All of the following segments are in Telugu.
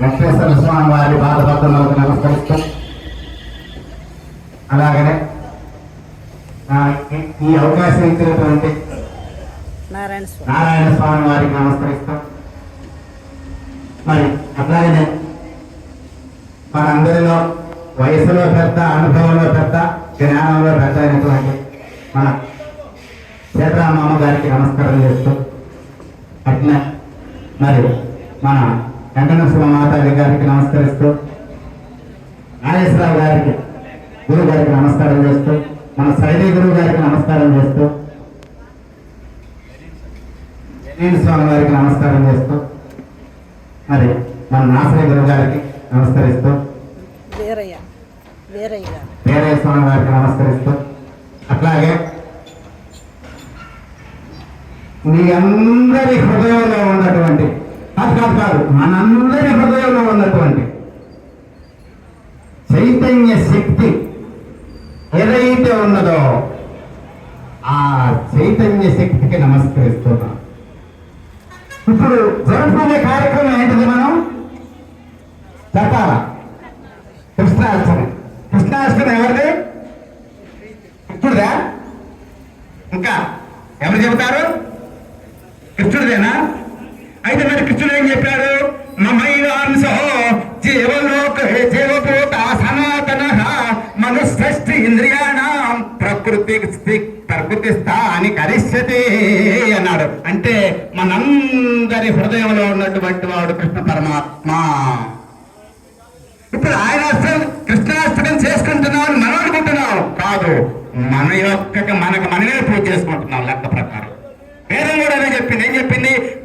వెంకటేశ్వర స్వామి వారి బాధపడుతున్నకు నమస్కరిస్తూ అలాగనే ఈ- అవకాశం ఇచ్చినటువంటి నారాయణ స్వామి. నారాయణ స్వామి వారికి నమస్కరిస్తాం. మరి అట్లాగనే మనందరిలో వయసులో పెద్ద అనుభవంలో పెద్ద జ్ఞానంలో పెద్ద అయినటువంటి మన సీతారామమ్మ గారికి నమస్కారం చేస్తూ అట్లా మరి మన వెంకటేశ్వర మాతాజీ గారికి నమస్కరిస్తూ నాగేశ్వరరావు గారికి గురువు గారికి నమస్కారం చేస్తూ మన సైనిక గురువు గారికి నమస్కారం చేస్తూ నేను స్వామి గారికి నమస్కారం చేస్తూ మరి మన నాసరి గురువు గారికి నమస్కరిస్తూ వీరయ్య వీరయ్య స్వామి గారికి నమస్కరిస్తూ అట్లాగే మీ అందరి హృదయంలో ఉన్నటువంటి కాదు కాదు కాదు. మనందరి హృదయంలో ఉన్నటువంటి చైతన్య శక్తి ఏదైతే ఉన్నదో ఆ చైతన్య శక్తికి నమస్కరిస్తున్నాం. ఇప్పుడు జరుపుకునే కార్యక్రమం ఏంటిది మనం? చెప్పాలా కృష్ణాష్టమి. కృష్ణాష్టమి ఎవరిది? కృష్ణుడిదా? ఇంకా ఎవరు చెబుతారు? కృష్ణుడిదేనా? అయితే మరి కృష్ణుడు ఏం చెప్పాడు? మమైవాంశో జీవలోక జీవభూత సనాతన మనుష్ఠి ఇంద్రియాణం ప్రకృతి ప్రకృతి స్థాని అన్నాడు. అంటే మనందరి హృదయంలో ఉన్నటువంటి వాడు కృష్ణ పరమాత్మ. ఇప్పుడు ఆయన అసలు కృష్ణాష్టకం చేసుకుంటున్నాం మనం అనుకుంటున్నాం కాదు మన యొక్క మనకు మనమే పూజ చేసుకుంటున్నాం లెక్క ప్రకారం. వేదం కూడా చెప్పింది. ఏం చెప్పింది?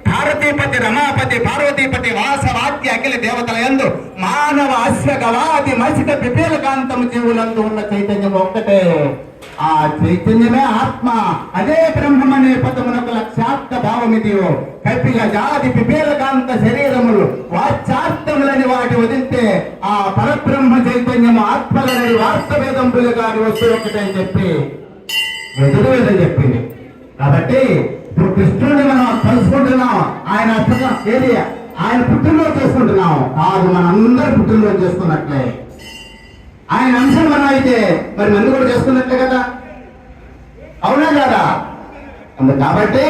రమాపతి పార్వతీపతి వాసవాద్య అఖిల దేవతల ఎందు మానవ అశ్వ గవాది మసిక పిపీల కాంతము జీవులందు ఉన్న చైతన్యం ఒక్కటే ఆ చైతన్యమే ఆత్మ అదే బ్రహ్మం అనే పదమునకు లక్ష్యార్థ భావమిదియో. కపిల జాతి పిపీలకాంత శరీరములు వాచ్యార్థములని వాటి వదిలితే ఆ పరబ్రహ్మ చైతన్యము ఆత్మలని వాస్తవేదంపులు కాని వస్తువు ఒకటని అని చెప్పి. ఎదురువేదం చెప్పింది. కాబట్టి ఇప్పుడు కృష్ణుడిని మనం కలుసుకుంటున్నాం. ఆయన ఏది? ఆయన పుట్టినరోజు చేసుకుంటున్నాం. కాదు మనందరూ పుట్టినరోజు చేసుకున్నట్లే. ఆయన అంశం మనం అయితే మరి మంది కూడా చేసుకున్నట్లే కదా? అవునా కదా? అందు కాబట్టి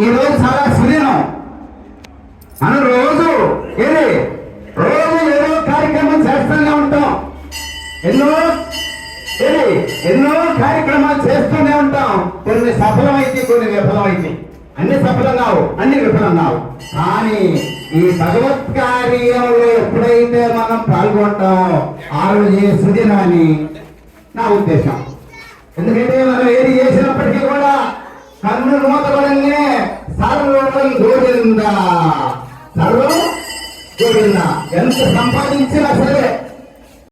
ఈ రోజు చాలా సుదినం. మనం రోజు ఏది? రోజు ఏదో కార్యక్రమం చేస్తూనే ఉంటాం. ఎన్నో ఏది? ఎన్నో కార్యక్రమాలు చేస్తూనే ఉంటాం. కొన్ని సఫలం కొన్ని విఫలమైంది అన్ని సఫలం కావు అన్ని విఫలం కావు కానీ ఈ భగవత్ కార్యంలో ఎప్పుడైతే మనం పాల్గొంటామో ఆ రోజు ఏ సుదినమని నా ఉద్దేశం. ఎందుకంటే మనం ఏది చేసినప్పటికీ కూడా కన్ను మూతపడంగానే సర్వం గోవింద. సర్వం గోవింద. ఎంత సంపాదించినా సరే